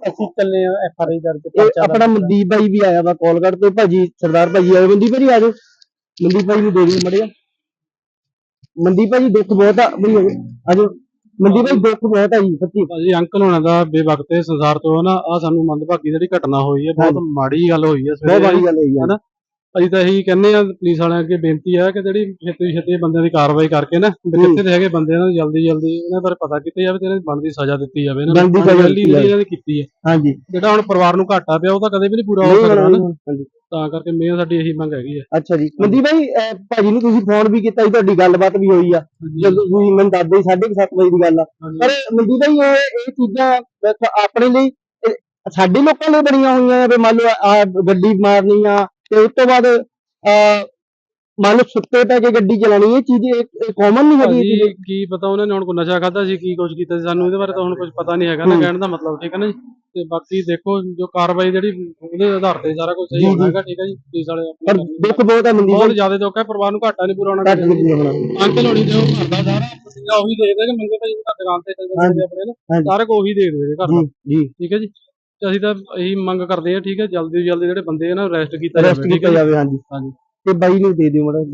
ਅਸੀਂ ਚੱਲੇ ਆ ਐਫ ਆਰ ਆਈ ਦਰਜ ਇਹ ਆਪਣਾ ਮਨਦੀਪ ਬਾਈ ਵੀ ਆਇਆ ਵਾ ਕਾਲ ਤੇ ਭਾਜੀ ਸਰਦਾਰ ਭਾਜੀ ਆਏ ਮਨਦੀਪ ਭਾਜੀ ਆ ਜਾਓ। ਮਨਦੀਪ ਭਾਈ ਨੂੰ ਦੇ ਦਿਓ ਮੜਿਆ ਮਨਦੀਪ ਭਾਜੀ ਦੁੱਖ ਬਹੁਤ ਆ। ਬਈ ਆ ਜਾਓ। ਮਨਦੀਪ ਭਾਈ ਦੁੱਖ ਬਹੁਤ ਆ ਜੀ ਸੱਚੀ। ਭਾਜੀ ਅੰਕਲ ਹੋਣਾ ਦਾ ਬੇਵਕਤੇ ਸੰਸਾਰ ਤੋਂ ਨਾ ਆ ਸਾਨੂੰ ਮੰਦਭਾਗੀ ਜਿਹੜੀ ਘਟਨਾ ਹੋਈ ਹੈ ਬਹੁਤ ਮਾੜੀ ਗੱਲ ਹੋਈ ਹੈ ਬਹੁਤ ਵਾਰੀ ਗੱਲ ਹੋਈ ਆ ਹਨਾ? ਅਸੀਂ ਤਾਂ ਇਹੀ ਕਹਿੰਦੇ ਆ ਪੁਲਿਸ ਵਾਲਿਆਂ ਅੱਗੇ ਬੇਨਤੀ ਹੈ ਕਿ ਜਿਹੜੀ ਛੇਤੀ ਛੇਤੀ ਬੰਦਿਆਂ ਦੀ ਕਾਰਵਾਈ ਕਰਕੇ ਨਾ ਵੀ। ਕਿੱਥੇ ਦੇ ਹੈਗੇ ਬੰਦੇ ਇਹਨਾਂ ਨੂੰ ਜਲਦੀ ਜਲਦੀ ਇਹਨਾਂ ਬਾਰੇ ਪਤਾ ਕੀਤੀ ਜਾਵੇ ਤੇ ਇਹਨਾਂ ਦੀ ਬਣਦੀ ਸਜ਼ਾ ਦਿੱਤੀ ਜਾਵੇ ਇਹਨਾਂ ਬਣਦੀ ਸਜ਼ਾ ਦਿੱਤੀ ਇਹਨਾਂ ਦੀ ਕੀਤੀ ਹੈ। ਹਾਂਜੀ। ਜਿਹੜਾ ਹੁਣ ਪਰਿਵਾਰ ਨੂੰ ਘਾਟਾ ਪਿਆ ਉਹ ਤਾਂ ਕਦੇ ਵੀ ਨਹੀਂ ਪੂਰਾ ਹੋ ਸਕਦਾ ਨਾ। ਹਾਂਜੀ। ਤਾਂ ਕਰਕੇ ਮੇਨ ਸਾਡੀ ਇਹੀ ਮੰਗ ਹੈਗੀ ਹੈ। ਅੱਛਾ ਜੀ। ਮਨਦੀਪ ਭਾਈ ਅਹ, ਭਾਜੀ ਨੂੰ ਤੁਸੀਂ ਫੋਨ ਵੀ ਕੀਤਾ ਜੀ ਤੁਹਾਡੀ ਗੱਲਬਾਤ ਵੀ ਹੋਈ ਆ। ਜਦੋਂ ਤੁਸੀਂ ਮੈਨੂੰ ਦੱਸਦੇ 7:30 ਵਜੇ ਦੀ ਗੱਲ ਆ। ਹਾਂਜੀ। ਪਰ ਮਨਦੀਪ ਭਾਈ ਇਹ ਇਹ ਚੀਜ਼ਾਂ ਵੇਖੋ ਆਪਣੇ ਲਈ ਇਹ ਸਾਡੇ ਲੋਕਾਂ ਲਈ ਬਣੀਆਂ ਹੋਈਆਂ ਆ ਵੀ ਮੰਨ ਲਓ ਆ ਗੱਡੀ ਮਾਰਨੀ ਆ ਤੇ ਉਸ ਤੋਂ ਬਾਅਦ ਮੰਨ ਲਓ ਸੁੱਤੇ ਪੈ ਕੇ ਗੱਡੀ ਚਲਾਣੀ ਇਹ ਚੀਜ਼ ਕਾਮਨ ਨਹੀਂ ਹੈਗੀ ਇਹ ਭਾਜੀ ਕੀ ਪਤਾ ਉਹਨਾਂ ਨੇ ਹੁਣ ਕੋਈ ਨਸ਼ਾ ਖਾਦਾ ਸੀ ਕੀ ਕੁਝ ਕੀਤਾ ਸੀ ਸਾਨੂੰ ਇਹਦੇ ਬਾਰੇ ਤਾਂ ਹੁਣ ਕੁਝ ਪਤਾ ਨਹੀਂ ਹੈਗਾ ਨਾ ਹੂੰ। ਕਹਿਣ ਦਾ ਮਤਲਬ ਠੀਕ ਹੈ ਨਾ ਜੀ? ਤੇ ਬਾਕੀ ਦੇਖੋ ਜੋ ਕਾਰਵਾਈ ਜਿਹੜੀ ਉਹਦੇ ਆਧਾਰ ਤੇ ਸਾਰਾ ਕੁਝ ਸਹੀ ਜੀ, ਹੋਣਾ। ਹੈਗਾ ਠੀਕ ਹੈ ਜੀ? ਪੁਲਿਸ ਵਾਲੇ ਪਰ। ਦੁੱਖ ਬਹੁਤ ਆ ਮਨਦੀਪ ਬਹੁਤ ਜ਼ਿਆਦਾ ਦੁੱਖ ਹੈ ਪਰਿਵਾਰ ਨੂੰ ਘਾਟਾ ਨਹੀਂ ਪੂਰਾ ਹੋਣਾ ਘੱਟ ਨਹੀਂ ਹੋਣਾ। ਅੰਕਲ ਹੋਣੀ ਤੇ ਉਹ ਘਰ ਦਾ ਸਾਰਾ ਪਸੀਨਾ ਉਹੀ ਦੇਖਦੇ ਕਿ ਮੰਗੇ ਭਾਈ ਦਾ ਦੁਕਾਨ ਤੇ ਚੱਲ ਜਾਂਦੇ ਆਪਣੇ ਨਾ। ਹਾਂਜੀ। ਸਾਰਾ ਕੁਝ ਉਹੀ ਦੇਖਦੇ ਨੇ ਘਰ ਦਾ। ਜੀ। ਠੀਕ ਹੈ ਜੀ? ਤੇ ਅਸੀਂ ਤਾਂ ਇਹੀ ਮੰਗ ਕਰਦੇ ਹਾਂ ਠੀਕ ਹੈ ਜਲਦੀ ਤੋਂ ਜਲਦੀ ਜਿਹੜੇ ਬੰਦੇ ਆ ਨਾ ਅਰੈਸਟ ਕੀਤਾ ਰੈਸਟ ਕੀਤਾ। ਜਾਵੇ ਹਾਂਜੀ ਹਾਂਜੀ। ਤੇ ਬਾਈ ਨੂੰ ਦੇ ਦਿਓ ਮੜਾ ਬਾਈ